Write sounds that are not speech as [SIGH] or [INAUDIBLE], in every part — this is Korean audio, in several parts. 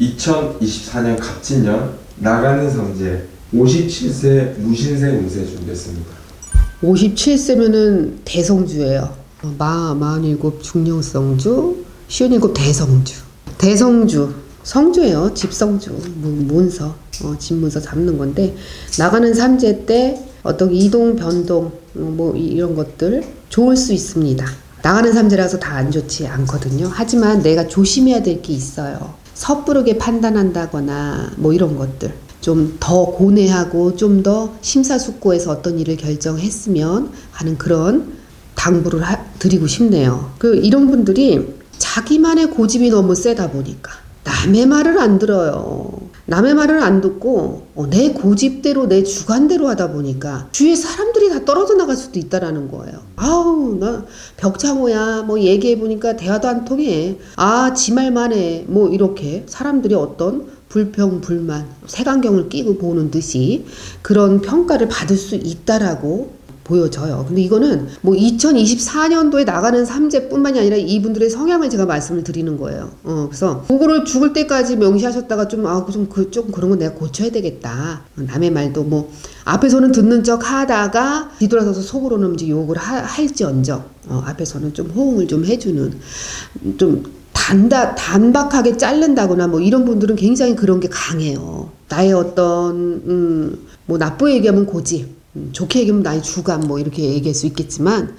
2024년 갑진년 나가는 성재 57세 무신생 운세 준비했습니다. 57세면은 대성주예요. 어, 마, 47 중령성주, 57 대성주. 대성주, 성주예요. 집성주, 뭐, 문서, 어, 집문서 잡는 건데, 나가는 삼재 때 어떤 이동, 변동, 어, 뭐, 이- 이런 것들 좋을 수 있습니다. 나가는 삼재라서 다 안 좋지 않거든요. 하지만 내가 조심해야 될 게 있어요. 섣부르게 판단한다거나, 뭐 이런 것들. 좀 더 고뇌하고 좀 더 심사숙고해서 어떤 일을 결정했으면 하는 그런 당부를 하- 드리고 싶네요. 그 이런 분들이 자기만의 고집이 너무 세다 보니까 남의 말을 안 들어요. 남의 말을 안 듣고 어, 내 고집대로 내 주관대로 하다 보니까 주위에 사람들이 다 떨어져 나갈 수도 있다라는 거예요. 아우 나 벽창호야 뭐 얘기해 보니까 대화도 안 통해. 아 지 말만 해. 뭐 이렇게 사람들이 어떤 불평 불만 색안경을 끼고 보는 듯이 그런 평가를 받을 수 있다라고 보여져요. 근데 이거는 뭐 2024년도에 나가는 삼재뿐만이 아니라 이분들의 성향을 제가 말씀을 드리는 거예요. 어, 그래서 그거를 죽을 때까지 명시하셨다가 좀, 아, 좀, 그, 좀 그런 거 내가 고쳐야 되겠다. 남의 말도 뭐, 앞에서는 듣는 척 하다가 뒤돌아서서 속으로는 이제 욕을 하, 할지언정, 어, 앞에서는 좀 호응을 좀 해주는, 좀 단다, 단박하게 자른다거나 뭐 이런 분들은 굉장히 그런 게 강해요. 나의 어떤, 음, 뭐 나쁘게 얘기하면 고집, 음, 좋게 얘기하면 나의 주관 뭐 이렇게 얘기할 수 있겠지만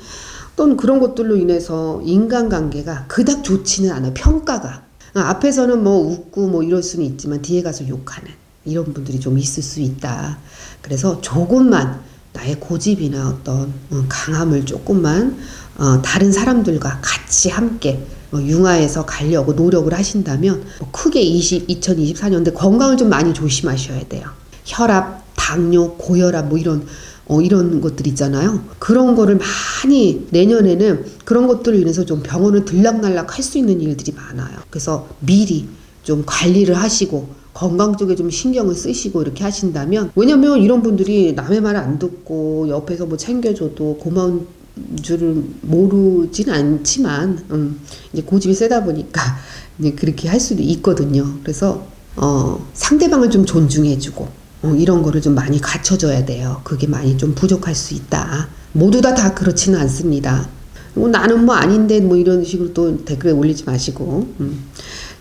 또는 그런 것들로 인해서 인간관계가 그닥 좋지는 않아요. 평가가. 아, 앞에서는 뭐 웃고 뭐 이럴 수는 있지만 뒤에 가서 욕하는 이런 분들이 좀 있을 수 있다. 그래서 조금만 나의 고집이나 어떤 어, 강함을 조금만 어, 다른 사람들과 같이 함께 어, 융화해서 가려고 노력을 하신다면 뭐 크게 20, 2024년대 건강을 좀 많이 조심하셔야 돼요. 혈압, 당뇨, 고혈압 뭐 이런 어, 이런 것들 있잖아요. 그런 거를 많이 내년에는 그런 것들로 인해서 좀 병원을 들락날락 할 수 있는 일들이 많아요. 그래서 미리 좀 관리를 하시고 건강 쪽에 좀 신경을 쓰시고 이렇게 하신다면 왜냐면 이런 분들이 남의 말을 안 듣고 옆에서 뭐 챙겨줘도 고마운 줄을 모르진 않지만 음, 이제 고집이 세다 보니까 [LAUGHS] 이제 그렇게 할 수도 있거든요. 그래서 어, 상대방을 좀 존중해주고 어, 이런 거를 좀 많이 갖춰줘야 돼요. 그게 많이 좀 부족할 수 있다. 모두 다 다 그렇지는 않습니다. 뭐 나는 뭐 아닌데 뭐 이런 식으로 또 댓글에 올리지 마시고. 음.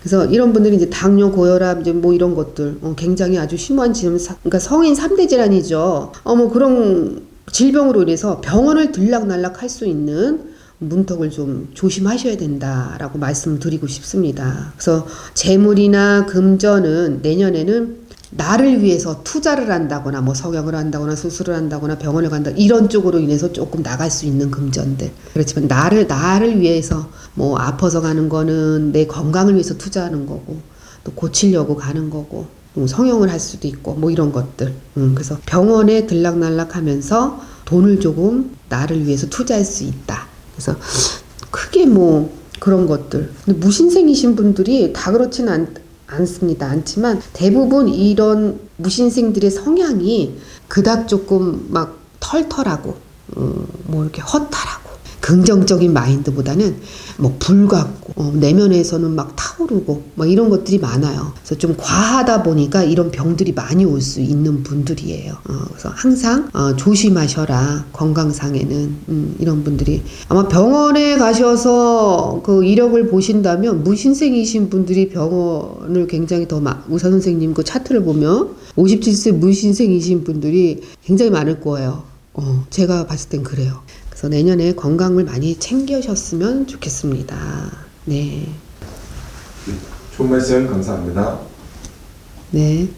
그래서 이런 분들이 이제 당뇨, 고혈압, 이제 뭐 이런 것들 어, 굉장히 아주 심한 사- 그러니까 성인 3대 질환이죠. 어, 뭐 그런 질병으로 인해서 병원을 들락날락 할 수 있는 문턱을 좀 조심하셔야 된다라고 말씀을 드리고 싶습니다. 그래서 재물이나 금전은 내년에는 나를 위해서 투자를 한다거나 뭐 성형을 한다거나 수술을 한다거나 병원을 간다 이런 쪽으로 인해서 조금 나갈 수 있는 금전들. 그렇지만 나를 나를 위해서 뭐 아파서 가는 거는 내 건강을 위해서 투자하는 거고 또 고치려고 가는 거고 또 성형을 할 수도 있고 뭐 이런 것들. 음, 그래서 병원에 들락날락하면서 돈을 조금 나를 위해서 투자할 수 있다. 그래서 크게 뭐 그런 것들. 근데 무신생이신 분들이 다 그렇지는 않, 않습니다. 않지만 대부분 이런 무신생들의 성향이 그닥 조금 막 털털하고 음, 뭐 이렇게 허탈하고 긍정적인 마인드보다는 뭐 불같고 어, 내면에서는 막 타오르고 뭐 이런 것들이 많아요. 그래서 좀 과하다 보니까 이런 병들이 많이 올 수 있는 분들이에요. 어, 그래서 항상 어, 조심하셔라 건강상에는 음, 이런 분들이 아마 병원에 가셔서 그 이력을 보신다면 무신생이신 분들이 병원을 굉장히 더 마, 의사 선생님 그 차트를 보면 57세 무신생이신 분들이 굉장히 많을 거예요. 어, 제가 봤을 땐 그래요. 그래서 내년에 건강을 많이 챙기셨으면 좋겠습니다. 네. 좋은 말씀 감사합니다. 네.